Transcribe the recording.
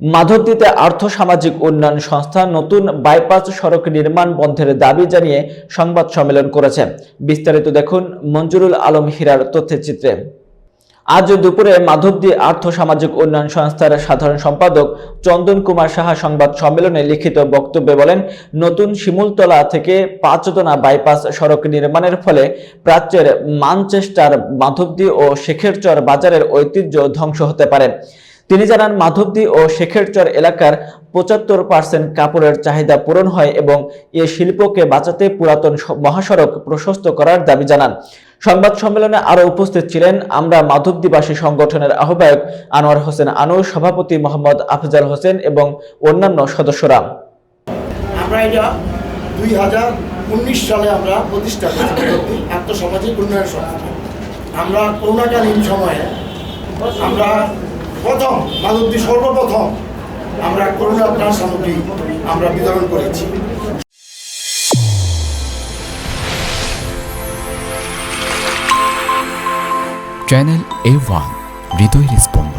মাধবদীতে আর্থ সামাজিক উন্নয়ন সংস্থা নতুন বাইপাস সড়ক নির্মাণ বন্ধের দাবি জানিয়ে সংবাদ সম্মেলন করেছে। বিস্তারিত দেখুন মঞ্জুরুল আলম হীরার তথ্যচিত্রে। আজ দুপুরে মাধবদী আর্থ সামাজিক উন্নয়ন সংস্থার সাধারণ সম্পাদক চন্দন কুমার সাহা সংবাদ সম্মেলনে লিখিত বক্তব্যে বলেন, নতুন শিমুলতলা থেকে পাঁচদনা বাইপাস সড়ক নির্মাণের ফলে প্রাচ্যের মানচেস্টার, মাধবদী ও শেখেরচর বাজারের ঐতিহ্য ধ্বংস হতে পারে। তিনি জানান, মাধবদী ও শেখেরচর এলাকার পঁচাত্তর পার্সেন্ট কাপড়ের চাহিদা পূরণ হয় এবং এ শিল্পকে বাঁচাতে পুরাতন মহাসড়ক প্রশস্ত করার দাবি জানান। সংবাদ সম্মেলনে আরও উপস্থিত ছিলেন আমরা মাধবদীবাসী সংগঠনের আহ্বায়ক আনোয়ার হোসেন আনু, সভাপতি মোহাম্মদ আফজাল হোসেন এবং অন্যান্য সদস্যরা। আমরা এটা দুই হাজার উনিশ সালে আমরা প্রতিষ্ঠা করেছি আর্থসামাজিক উন্নয়ন সংস্থা। আমরা করোনাকালীন সময়ে আমরা প্রথম, মাধবদী সর্বপ্রথম আমরা করোনা ত্রাণ সামগ্রী আমরা বিতরণ করেছি। চ্যানেল এ ওয়ান হৃদয় স্পন্দন